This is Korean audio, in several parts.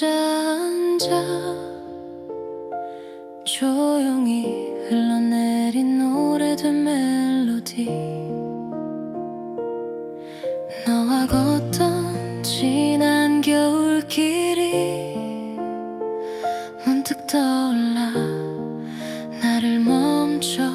혼자 앉아. 조용히 흘러내린 오래된 멜로디. 너와 걷던 지난 겨울길이 문득 떠올라. 나를 멈춰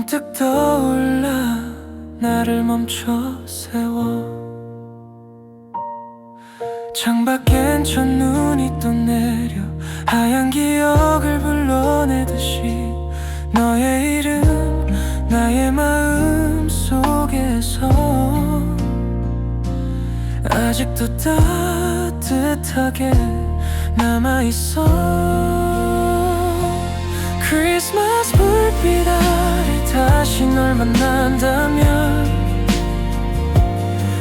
문득 떠올라 나를 멈춰 세워. 창밖엔 첫눈이 또 내려 하얀 기억을 불러내듯이 너의 이름 나의 마음 속에서. 아직도 따뜻하게 남아있어. 크리스마스 불빛아 다시 널 만난다면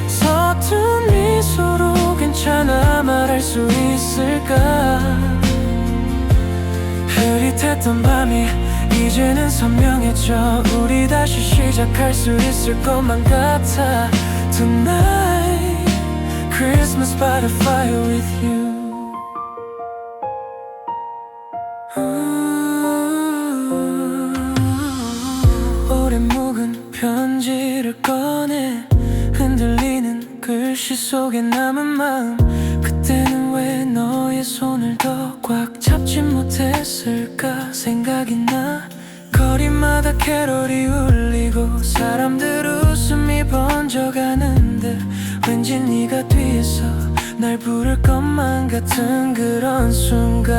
서툰 미소로 괜찮아 말할 수 있을까? 흐릿했던 밤이 이제는 선명해져 우리 다시 시작할 수 있을 것만 같아. Tonight Christmas fire with you 거리마다 캐롤이 울리고 사람들 웃음이 번져가는데 왠지 네가 뒤에서 날 부를 것만 같은 그런 순간.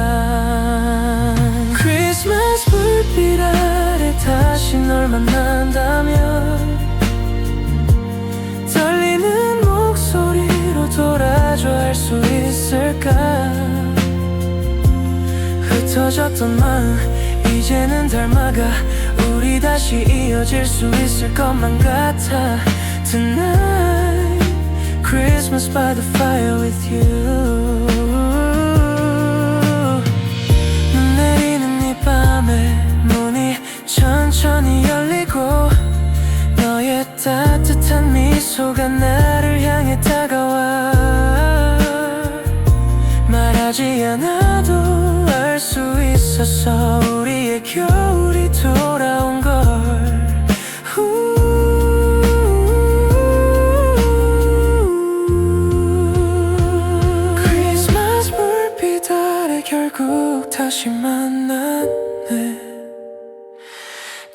크리스마스 불빛 아래 다시 널 만난다면 떨리는 목소리로 돌아줘 할 수 있을까? 흩어졌던 마음 이제는 닮아가 다시 이어질 수 있을 것만 같아. Tonight Christmas by the fire with you. 눈 내리는 이 밤에 문이 천천히 열리고 너의 따뜻한 미소가 나를 향해 다가와. 말하지 않아도 알 수 있었어 우리의 겨울이 돌아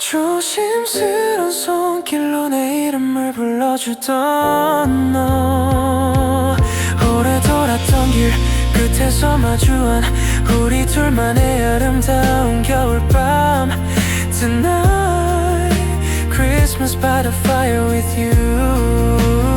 조심스런 손길로 내 이름을 불러주던 너. 오래 돌았던 길 끝에서 마주한 우리 둘만의 아름다운 겨울밤. Tonight Christmas by the fire with you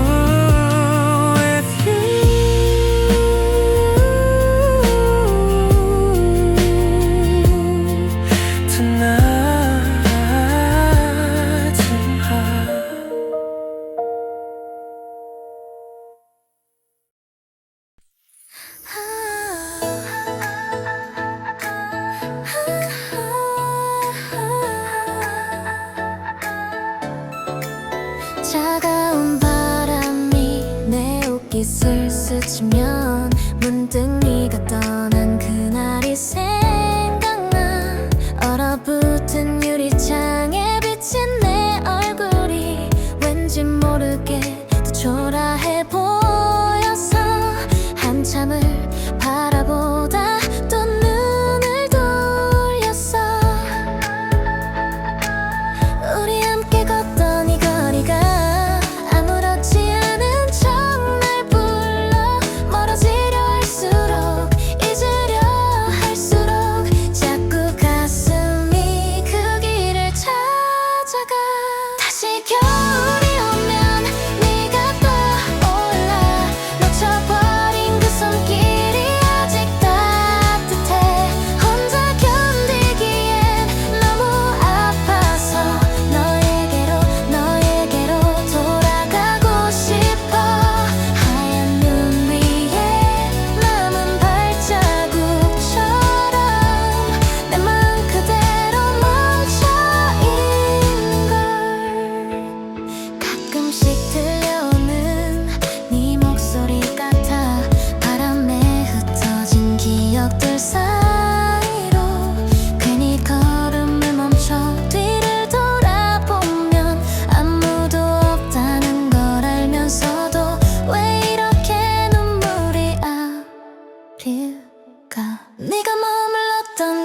내 옷깃을 스치면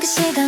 그 시간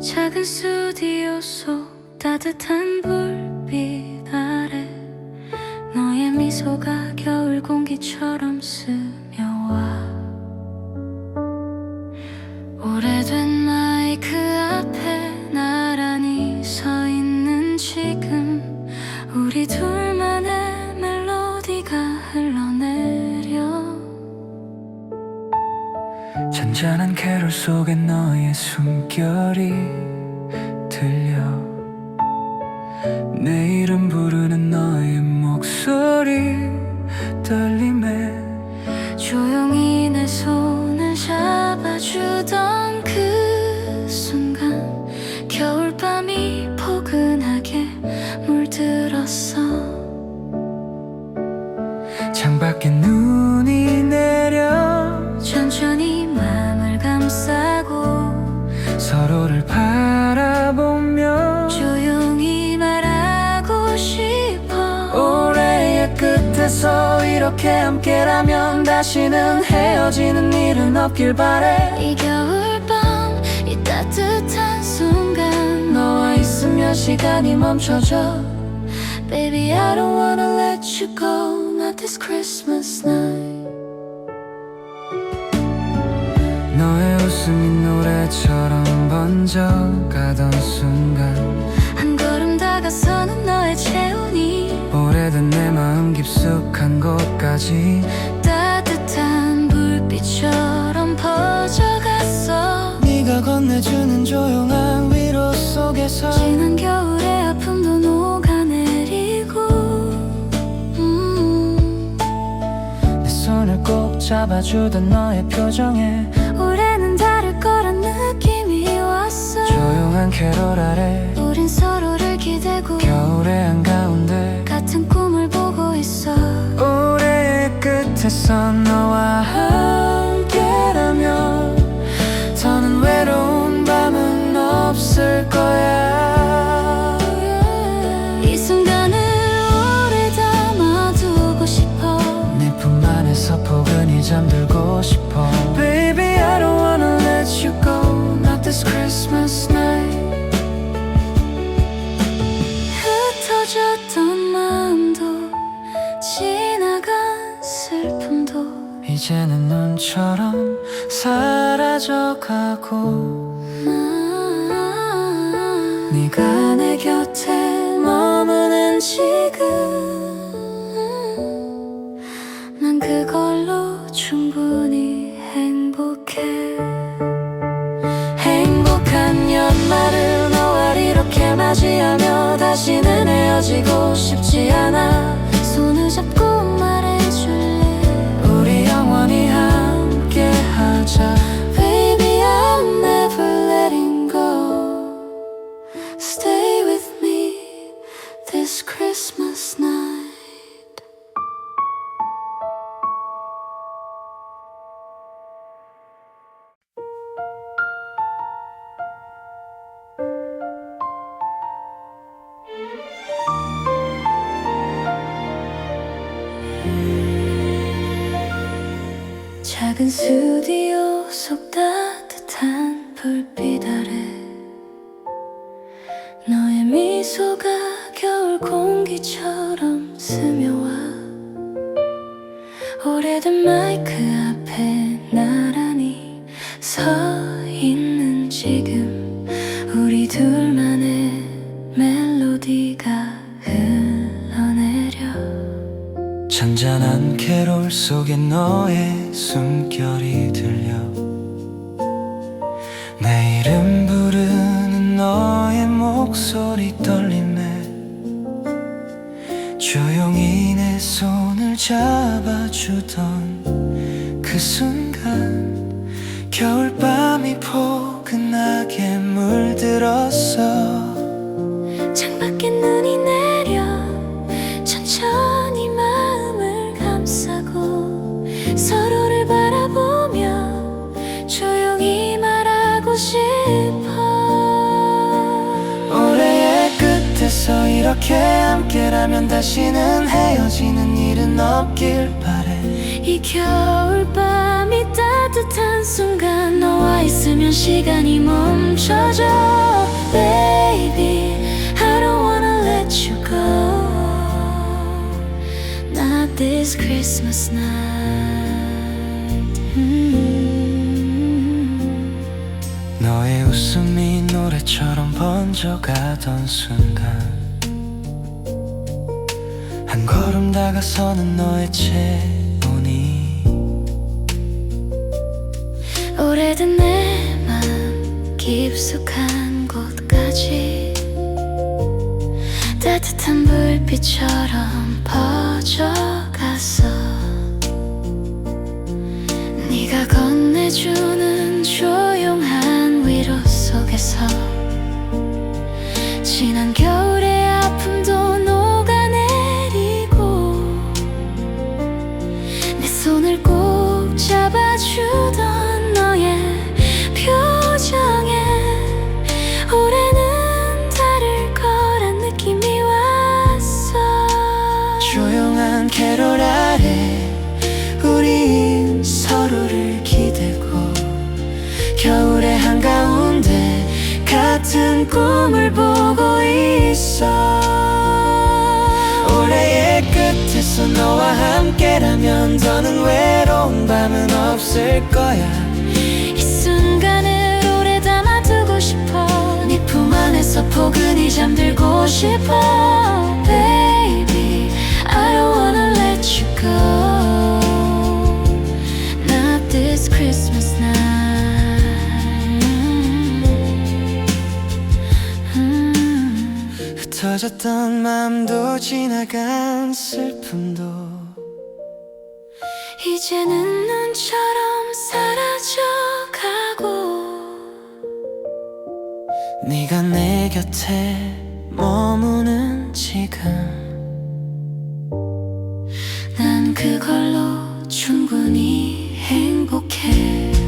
작은 스튜디오 속 따뜻한 불빛 아래 너의 미소가 겨울 공기처럼 스며와 없길 바래. 이 겨울밤 이 따뜻한 순간 너와 있으면 시간이 멈춰져. Baby I don't wanna let you go. Not this Christmas night. 너의 웃음이 노래처럼 번져가던 순간 한 걸음 다가서는 너의 체온이 오래된 내 마음 깊숙한 곳까지 따뜻한 불빛처럼 건네주는 조용한 위로 속에서 지난 겨울의 아픔도 녹아내리고 음, 내 손을 꼭 잡아주던 너의 표정에 올해는 다를 거란 느낌이 왔어. 조용한 캐롤 아래 우린 서로를 기대고 겨울의 한가운데 같은 꿈을 보고 있어. 올해의 끝에서 너와 함께라면 더는 밤은 없을 거야. 이 순간을 오래 담아두고 싶어. 네 품 안에서 포근히 잠들고 싶어. Baby I don't wanna let you go. Not this Christmas night. 흩어졌던 마음도 지나간 슬픔도 이제는 눈처럼 사라져가고 맞이하며 다시는 헤어지고 싶지 않아 작은 스튜디오 속 따뜻한 불빛 아래 너의 미소가 겨울 공기처럼 스며와 오래된 마이크 앞에 나란히 서 잔잔한 캐롤 속에 너의 숨결이 들려. 내 이름 부르는 너의 목소리 떨림에 조용히 내 손을 잡아주던 그 순간 겨울밤이 포근하게 물들었어 이렇게 함께라면 다시는 헤어지는 일은 없길 바래. 이 겨울밤이 따뜻한 순간 너와 있으면 시간이 멈춰져 Baby. I don't wanna let you go. Not this Christmas night. 음. 너의 웃음이 노래처럼 번져가던 순간 한 걸음 다가서는 너의 체온이 오래된 내 맘 깊숙한 곳까지 따뜻한 불빛처럼 퍼져가서 네가 건네주는 조용한 위로 속에서 지난 겨울 같은 꿈을 보고 있어. 올해의 끝에서 너와 함께라면 더는 외로운 밤은 없을 거야. 이 순간을 오래 담아두고 싶어. 네 품 안에서 포근히 잠들고 싶어 음. 흩어졌던 마음도 지나간 슬픔도 이제는 눈처럼 사라져가고 네가 내 곁에 머무는 지금 난 그걸로 충분히 행복해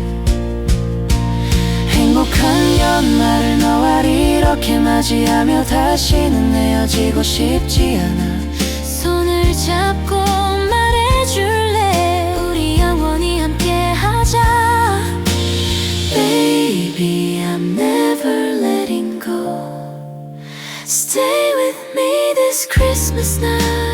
행복한 연말을 너와 이렇게 맞이하며 다시는 헤어지고 싶지 않아 손을 잡고 말해줄래 우리 영원히 함께 하자 Baby I'm never letting go Stay with me this Christmas night